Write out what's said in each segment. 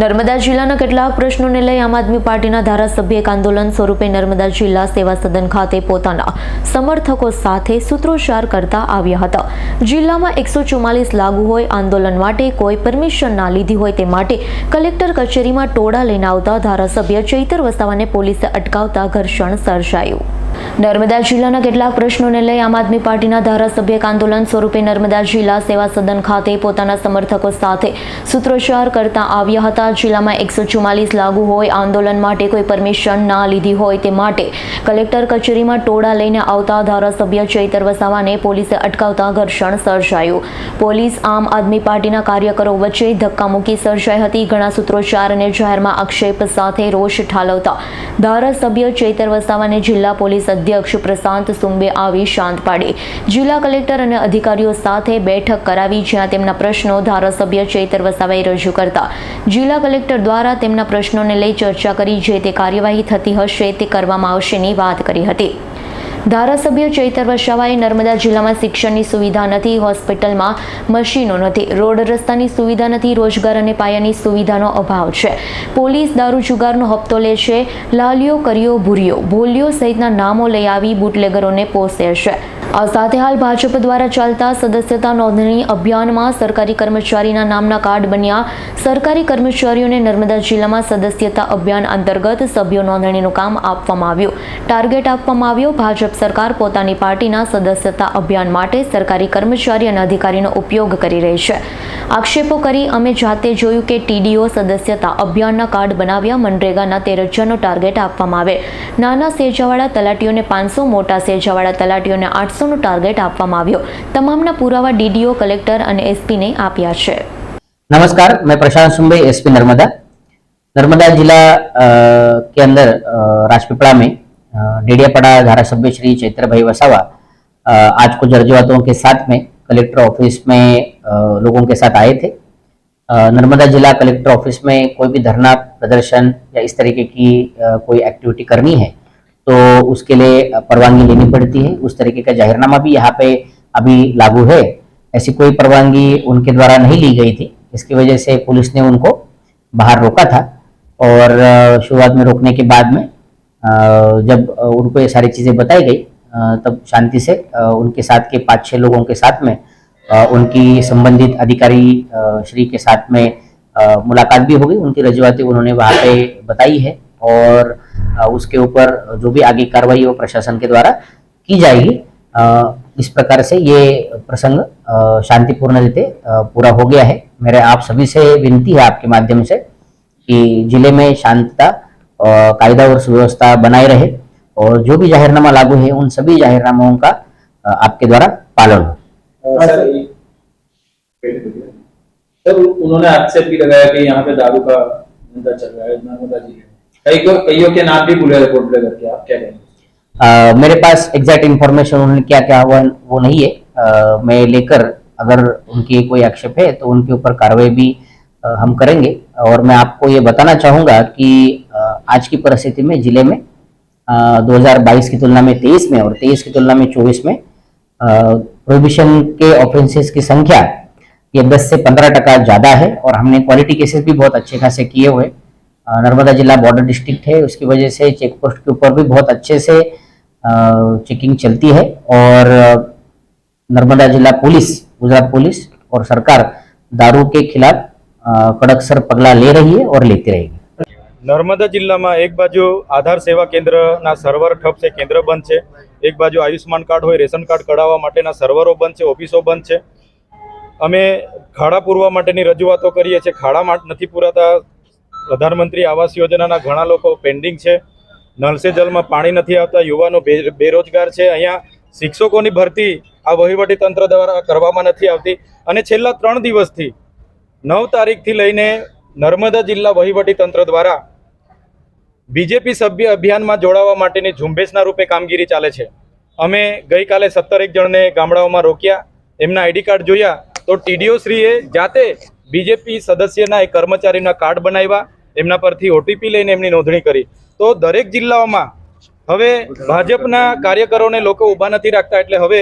નર્મદા જિલ્લાના કેટલાક પ્રશ્નોને લઈ આમ આદમી પાર્ટીના ધારાસભ્ય એક આંદોલન સ્વરૂપે નર્મદા જિલ્લા સેવા સદન ખાતે પોતાના સમર્થકો સાથે સૂત્રોચ્ચાર કરતા આવ્યા હતા. જિલ્લામાં એકસો ચુમ્માલીસ લાગુ હોય આંદોલન માટે કોઈ પરમિશન ના લીધી હોય તે માટે કલેક્ટર કચેરીમાં ટોળા લઈને આવતા ધારાસભ્ય ચૈતર વસાવાને પોલીસે અટકાવતા ઘર્ષણ સર્જાયું. નર્મદા જિલ્લાના કેટલાક પ્રશ્નોને લઈ આમ આદમી પાર્ટીના ધારાસભ્ય આંદોલન સ્વરૂપે નર્મદા જિલ્લા સેવા સદન ખાતે પોતાના સમર્થકો સાથે સૂત્રોચ્ચાર કરતા આવ્યા હતા. જિલ્લામાં એકસો ચુમ્માલીસ લાગુ હોય, આંદોલન માટે કોઈ પરમિશન ના લીધી હોય તે માટે કલેક્ટર કચેરીમાં ટોળા લઈને આવતા ધારાસભ્ય ચૈતર વસાવાને પોલીસે અટકાવતા ઘર્ષણ સર્જાયું. પોલીસ આમ આદમી પાર્ટીના કાર્યકરો વચ્ચે ધક્કામુક્કી સર્જાઈ હતી. ઘણા સૂત્રોચ્ચાર અને જાહેરમાં આક્ષેપ સાથે રોષ ઠાલવતા ધારાસભ્ય ચૈતર વસાવાને જિલ્લા પોલીસ અધ્યક્ષ પ્રશાંત સુંબે આવી શાંત પાડી. જિલ્લા કલેક્ટર અને અધિકારીઓ સાથે બેઠક કરાવી જ્યાં તેમના પ્રશ્નો ધારાસભ્ય ચૈતર વસાવાએ રજૂ કરતા. જિલ્લા કલેક્ટર દ્વારા તેમના પ્રશ્નોને લઈ ચર્ચા કરી જે તે કાર્યવાહી થતી હશે તે કરવામાં આવશેની વાત કરી હતી. ધારાસભ્ય ચૈતર વસાવાએ નર્મદા જિલ્લામાં શિક્ષણની સુવિધા નથી, હોસ્પિટલમાં મશીનો નથી, રોડ રસ્તાની સુવિધા નથી, રોજગાર અને પાયાની સુવિધાનો અભાવ છે. પોલીસ દારૂ જુગારનો હપ્તો લે છે લાલિયો કર્યો ભૂર્યો ભોલિયો સહિતના નામો લઈ આવી બુટલેગરોને પોસે છે. આ સાથે હાલ ભાજપ દ્વારા ચાલતા સદસ્યતા નોંધણી અભિયાનમાં સરકારી કર્મચારીના નામના કાર્ડ બન્યા. સરકારી કર્મચારીઓને નર્મદા જિલ્લામાં સદસ્યતા અભિયાન અંતર્ગત સભ્યો નોંધણીનું કામ આપવામાં આવ્યું. ટાર્ગેટ આપવામાં આવ્યો, ભાજપ સરકાર પોતાની પાર્ટીના સદસ્યતા અભિયાન માટે સરકારી કર્મચારી અને અધિકારીનો ઉપયોગ કરી રહી છે. આક્ષેપો કરી, અમે જાતે જોયું કે ટીડીઓ સદસ્યતા અભિયાનના કાર્ડ બનાવ્યા, મનરેગાના તેર હજારનો ટાર્ગેટ આપવામાં આવે. નાના સેજાવાળા તલાટીઓને પાંચસો, મોટા સેજાવાળા તલાટીઓને આઠસોનો ટાર્ગેટ આપવામાં આવ્યો તમામના પુરાવા ડીડીઓ કલેક્ટર અને એસપીને આપ્યા છે नमस्कार मैं प्रशांत सुम्बे एसपी नर्मदा नर्मदा जिला अ, के अंदर अ, राजपीपला में अ, डेडियापाड़ा धारासभ्य श्री चैत्र भाई वसावा अ, आज को जर्जवातों के साथ में कलेक्टर ऑफिस में अ, लोगों के साथ आए थे अ, नर्मदा जिला कलेक्टर ऑफिस में कोई भी धरना प्रदर्शन या इस तरीके की अ, कोई एक्टिविटी करनी है तो उसके लिए परवानगी लेनी पड़ती है। उस तरीके का जाहिरनामा भी यहाँ पे अभी लागू है। ऐसी कोई परवानगी उनके द्वारा नहीं ली गई थी। इसकी वजह से पुलिस ने उनको बाहर रोका था और शुरुआत में रोकने के बाद में जब उनको ये सारी चीज़ें बताई गई तब शांति से उनके साथ के पाँच छह लोगों के साथ में उनकी संबंधित अधिकारी श्री के साथ में मुलाकात भी हो गई। उनकी रजूआतें उन्होंने वहाँ पे बताई है। और उसके ऊपर जो भी आगे कार्रवाई वो प्रशासन के द्वारा की जाएगी। इस प्रकार से ये प्रसंग शांतिपूर्ण रीते पूरा हो गया है। मेरे आप सभी से विनती है आपके माध्यम से कि ज़िले में शांतता कायदा और सुव्यवस्था बनाए रहे और जो भी जाहिरनामा लागू है, उन सभी जाहिरनामाओं का आपके द्वारा पालन हो। सर उन्होंने आक्षेप भी लगाया कि यहाँ पे दारू का धंधा चल रहा है नर्मदा जी कई को कईयों के नाम भी बुले बुले करके आप क्या कहेंगे? अ, मेरे पास एग्जैक्ट इंफॉर्मेशन उन्होंने क्या क्या हुआ वो नहीं है। अ, मैं लेकर अगर उनकी कोई आक्षेप है तो उनके ऊपर कार्रवाई भी अ, हम करेंगे। और मैं आपको ये बताना चाहूँगा कि अ, आज की परिस्थिति में ज़िले में अ, 2022 की तुलना में 23 में और 23 की तुलना में 24 में प्रोहिबिशन के ऑफेंसेस की संख्या ये 10 से 15 टका ज़्यादा है। और हमने क्वालिटी केसेस भी बहुत अच्छे खासे किए हुए। अ, नर्मदा जिला बॉर्डर डिस्ट्रिक्ट है उसकी वजह से चेक पोस्ट के ऊपर भी बहुत अच्छे से चेकिंग चलती है और अ, नर्मदा जिला पुलिस गुजरात पुलिस और सरकार दारू के खिलाफ अ, कड़क सर पगला ले रही है और लेती रहेगी નર્મદા જિલ્લામાં એક બાજુ આધાર સેવા કેન્દ્રના સર્વર ઠપ છે કેન્દ્ર બંધ છે એક બાજુ આયુષ્માન કાર્ડ હોય રેશન કાર્ડ કઢાવવા માટેના સર્વરો બંધ છે ઓફિસો બંધ છે અમે ખાડા પૂરવા માટેની રજૂઆતો કરીએ છીએ ખાડા માટે નથી પૂરાતા પ્રધાનમંત્રી આવાસ યોજનાના ઘણા લોકો પેન્ડિંગ છે. નલસે જલમાં પાણી નથી આવતા, યુવાનો બેરોજગાર છે. અહીંયા શિક્ષકોની ભરતી આ વહીવટી તંત્ર દ્વારા કરવામાં નથી આવતી. અને છેલ્લા ત્રણ દિવસથી નવ તારીખથી લઈને નર્મદા જિલ્લા વહીવટી તંત્ર દ્વારા બીજેપી સભ્ય અભિયાનમાં જોડાવા માટેની ઝુંબેશના રૂપે કામગીરી ચાલે છે. અમે ગઈકાલે સત્તર એક જણને ગામડાઓમાં રોક્યા, એમના આઈડી કાર્ડ જોયા. તો ટીડીઓ શ્રીએ જાતે બીજેપી સદસ્યના એક કર્મચારીના કાર્ડ બનાવ્યા. એમના પરથી ઓટીપી લઈને એમની નોંધણી કરી. તો દરેક જિલ્લાઓમાં હવે ભાજપના કાર્યકરોને લોકો ઊભા નથી રાખતા એટલે હવે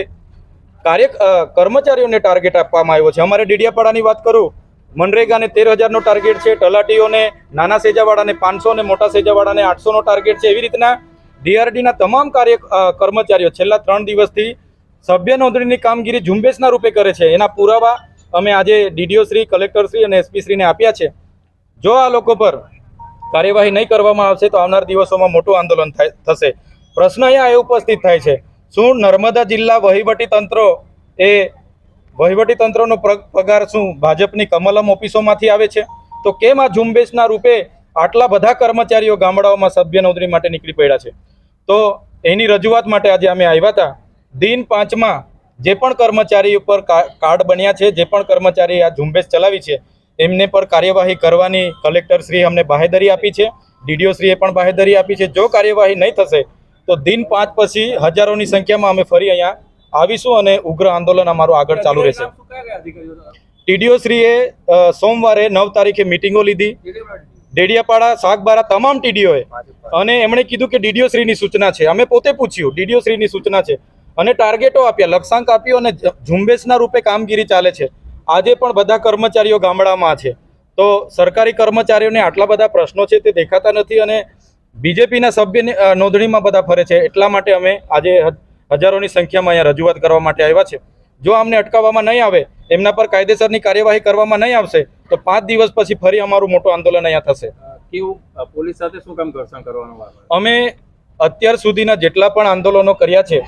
કાર્ય કર્મચારીઓને ટાર્ગેટ આપવામાં આવ્યો છે. અમારે ડીડિયાપાડાની વાત કરું, મનરેગાને તેર હજારનો ટાર્ગેટ છે, તલાટીઓને નાના સેજાવાળાને પાંચસો ને મોટા સેજાવાળાને આઠસોનો ટાર્ગેટ છે. એવી રીતના ડીઆરડીના તમામ કાર્ય કર્મચારીઓ છેલ્લા ત્રણ દિવસથી સભ્ય નોંધણીની કામગીરી ઝુંબેશના રૂપે કરે છે. એના પુરાવા અમે આજે ડીડીઓ શ્રી કલેક્ટર શ્રી અને એસપી શ્રીને આપ્યા છે. જો આ લોકો પર કાર્યવાહી નહીં કરવામાં આવશે તો આવનાર દિવસોમાં મોટું આંદોલન થશે. પ્રશ્ન અહીંયા એ ઉપસ્થિત થાય છે. શું નર્મદા જિલ્લા વહીવટી તંત્રો એ વહીવટી તંત્રનો પગાર શું ભાજપની કમલમ ઓફિસોમાંથી આવે છે? તો કેમ આ ઝુંબેશના રૂપે આટલા બધા કર્મચારીઓ ગામડાઓમાં સભ્ય નોંધણી માટે નીકળી પડ્યા છે? તો એની રજૂઆત માટે આજે અમે આવ્યા હતા. દિન પાંચમાં જે પણ કર્મચારી ઉપર કાર્ડ બન્યા છે, જે પણ કર્મચારી આ ઝુંબેશ ચલાવી છે એમને પર કાર્યવાહી કરવાની કલેક્ટરશ્રીએ અમને બાહેધરી આપી છે. ડીડીઓશ્રીએ પણ બાહેધરી આપી છે. જો કાર્યવાહી નહીં થશે, તો દિન પાંચ પછી હજારોની સંખ્યામાં અમે ફરી અહીંયા આવીશું અને ઉગ્ર આંદોલન અમારું આગળ ચાલુ રહેશે. ટીડીઓશ્રીએ સોમવારે નવ તારીખે મિટિંગો લીધી. ડેડિયાપાડા શાકબારા તમામ ટીડીઓએ અને એમણે કીધું કે ડીડીઓ શ્રીની સૂચના છે. અમે પોતે પૂછ્યું, ડીડીઓ શ્રીની સૂચના છે. અને ટાર્ગેટો આપ્યા લક્ષાંક આપ્યો અને ઝુંબેશના રૂપે કામગીરી ચાલે છે. આજે પણ બધા કર્મચારીઓ ગામડામાં છે. તો સરકારી કર્મચારીઓને આટલા બધા પ્રશ્નો છે તે દેખાતા નથી અને બીજેપીના સભ્યને નોંધણીમાં બધા ફરે છે. એટલા માટે અમે આજે હજારોની સંખ્યામાં અહીંયા રજૂઆત કરવા માટે આવ્યા છે. જો અમને અટકાવવામાં નહીં આવે એમના પર કાયદેસરની કાર્યવાહી કરવામાં નહીં આવશે તો પાંચ દિવસ પછી ફરી અમારું મોટું આંદોલન અહીંયા થશે. કેવું પોલીસ સાથે શું કામ ઘર્ષણ કરવાનું અમે અત્યાર સુધીના જેટલા પણ આંદોલનો કર્યા છે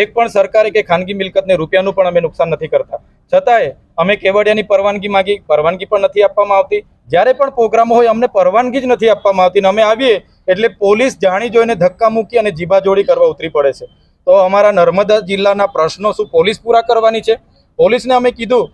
એક પણ સરકારી કે ખાનગી મિલકતને રૂપિયાનું પણ અમે નુકસાન નથી કરતા. છતાંય અમે કેવડિયાની પરવાનગી માંગી, પરવાનગી પણ નથી આપવામાં આવતી. જ્યારે પણ પ્રોગ્રામ હોય અમને પરવાનગી જ નથી આપવામાં આવતી ને અમે આવીએ એટલે પોલીસ જાણી જોઈને ધક્કા મૂકી અને જીબાજોડી કરવા ઉતરી પડે છે. તો અમારા નર્મદા જિલ્લાના પ્રશ્નો શું? પોલીસ પૂરા કરવાની છે? પોલીસને અમે કીધું,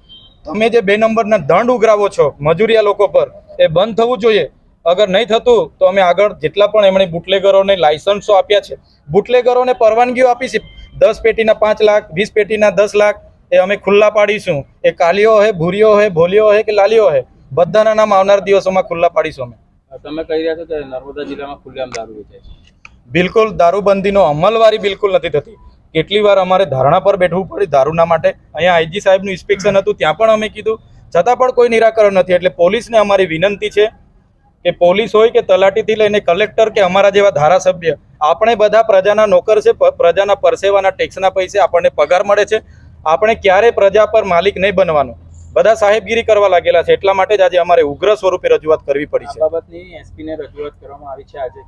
તમે જે બે નંબરના દંડ ઉઘરાવો છો, મજૂરિયા લોકો પર, એ બંધ થવું જોઈએ. અગર નહીં થતું, તો અમે આગળ જેટલા પણ એમણે બુટલેગરોને લાયસન્સો આપ્યા છે, બુટલેગરોને પરવાનગીઓ આપી છે. દસ પેટીના પાંચ લાખ, વીસ પેટીના દસ લાખ એ અમે ખુલ્લા પાડીશું. એ કાલીઓ હોય ભૂરીઓ હોય ભોલીઓ હોય કે લાલીઓ હોય બધાના નામ આવનાર દિવસોમાં ખુલ્લા પાડીશું અમે. તમે કહી રહ્યા છો કે નર્મદા જિલ્લામાં ખુલ્લેઆમ દારૂ વેચાય બિલકુલ દારૂબંધીનો અમલવારી બિલકુલ નથી થતી. કેટલી વાર અમારે ધારણા પર બેઠવું પડે દારૂના માટે. અહીંયા આઈજી સાહેબનું ઇન્સ્પેક્શન હતું ત્યાં પણ અમે કીધું. છતાં પણ કોઈ નિરાકરણ નથી એટલે પોલીસને અમારી વિનંતી છે કે પોલીસ હોય કે તલાટીથી લઈને કલેક્ટર કે અમારા જેવા ધારાસભ્ય આપણે બધા પ્રજાના નોકર છે પ્રજાના પરસેવાના ટેક્સના પૈસે આપણને પગાર મળે છે. આપણે ક્યારે પ્રજા પર માલિક નહીં બનવાનું. બધા સાહેબગીરી કરવા લાગેલા છે એટલા માટે જ આજે અમારે ઉગ્ર સ્વરૂપે રજૂઆત કરવી પડી છે. આ બાબતની એસપી રજૂઆત કરવામાં આવી છે આજે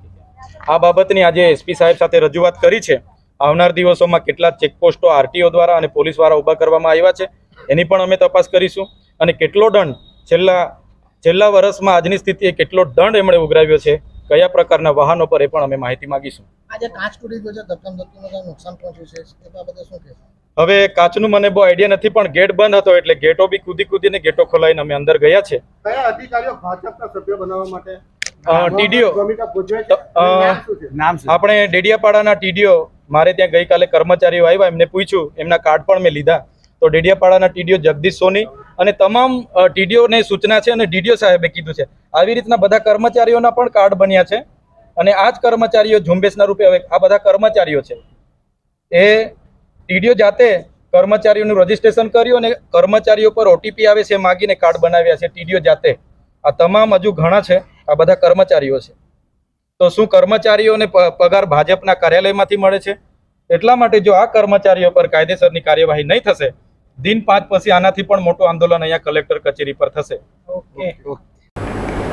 આ બાબતની આજે એસપી સાહેબ સાથે રજૂઆત કરી છે. આવનાર દિવસોમાં કેટલા ચેકપોસ્ટો આરટીઓ દ્વારા અને પોલીસ દ્વારા ઊભા કરવામાં આવ્યા છે. એની પણ અમે તપાસ કરીશું. અને કેટલો દંડ છેલ્લા છેલ્લા વર્ષમાં આજની સ્થિતિએ કેટલો દંડ એમણે ઉઘરાવ્યો છે કયા પ્રકારના વાહનો પર એ પણ અમે માહિતી માંગીશું. આજે કાચ તૂટી ગયો છે ધક્કમ ધક્કીનું નુકસાન પહોંચ્યું છે? એ બાબતે શું કહેશો? હવે કાચનું મને બહુ આઈડિયા નથી પણ ગેટ બંધ હતો એટલે ગેટો બી કૂદી કૂદીને ગેટો ખોલાવીને અમે અંદર ગયા છે. કયા અધિકારીઓ ભાજપના સભ્ય બનાવવા માટે? આપણે ડેડિયાપાડાના ટીડીઓ મારે ત્યાં ગઈકાલે કર્મચારીઓ આવ્યા એમને પૂછ્યું એમના કાર્ડ પણ મેં લીધા. તો ડેડિયાપાડાના ટીડીઓ જગદીશ સોની અને તમામ ટીડીઓને સૂચના છે અને ડીડીઓ સાહેબે કીધું છે. આવી રીતના બધા કર્મચારીઓના પણ કાર્ડ બન્યા છે. અને આ જ કર્મચારીઓ ઝુંબેશના રૂપે હવે આ બધા કર્મચારીઓ છે. એ ટીડીઓ જાતે કર્મચારીઓનું રજીસ્ટ્રેશન કર્યું અને કર્મચારીઓ પર ઓટીપી આવે છે એ માગીને કાર્ડ બનાવ્યા છે ટીડીઓ જાતે. આ તમામ હજુ ઘણા છે આ બધા કર્મચારીઓ છે. તો શું કર્મચારીઓને પગાર ભાજપના કાર્યાલયમાંથી મળે છે? એટલા માટે જો આ કર્મચારીઓ પર કાયદેસરની કાર્યવાહી નહીં થશે દિન પાંચ પછી આનાથી પણ મોટું આંદોલન અહીંયા કલેક્ટર કચેરી પર થશે.